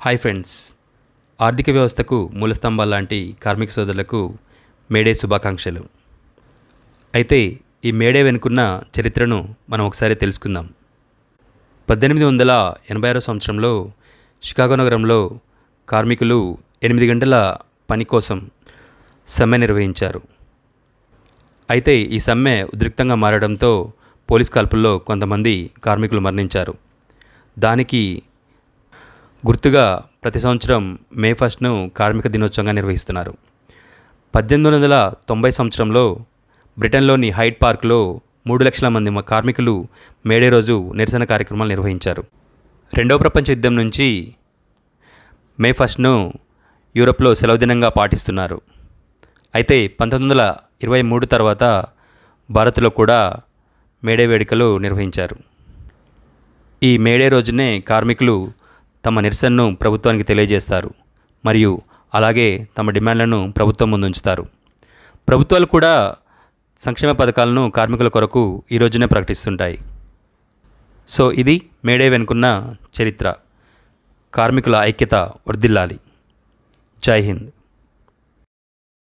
Hi friends ఆర్థిక వ్యవస్థకు మూలస్తంభాలు లాంటి కార్మిక సోదరులకు మేడే శుభాకాంక్షలు. అయితే ఈ మేడే వెనుకున్న చరిత్రను మనం ఒకసారి తెలుసుకుందాం. పద్దెనిమిది వందల ఎనభై ఆరో సంవత్సరంలో షికాగో నగరంలో కార్మికులు ఎనిమిది గంటల పని కోసం సమ్మె నిర్వహించారు. అయితే ఈ సమ్మె ఉద్రిక్తంగా మారడంతో పోలీస్ కాల్పుల్లో కొంతమంది కార్మికులు మరణించారు. దానికి గుర్తుగా ప్రతి సంవత్సరం మే ఫస్ట్ను కార్మిక దినోత్సవంగా నిర్వహిస్తున్నారు. పద్దెనిమిది వందల తొంభై సంవత్సరంలో బ్రిటన్లోని హైట్ పార్క్లో మూడు లక్షల మంది మా కార్మికులు మేడే రోజు నిరసన కార్యక్రమాలు నిర్వహించారు. రెండవ ప్రపంచ యుద్ధం నుంచి మే ఫస్ట్ను యూరప్లో సెలవు దినంగా పాటిస్తున్నారు. అయితే పంతొమ్మిది వందల ఇరవై మూడు తర్వాత భారత్లో కూడా మేడే వేడుకలు నిర్వహించారు. ఈ మేడే రోజునే కార్మికులు తమ నిరసనను ప్రభుత్వానికి తెలియజేస్తారు మరియు అలాగే తమ డిమాండ్లను ప్రభుత్వం ముందు ఉంచుతారు ప్రభుత్వాలు కూడా సంక్షేమ పథకాలను కార్మికుల కొరకు ఈ రోజునే ప్రకటిస్తుంటాయి. సో ఇది మేడే వెనుకున్న చరిత్ర. కార్మికుల ఐక్యత వర్ధిల్లాలి. జై హింద్.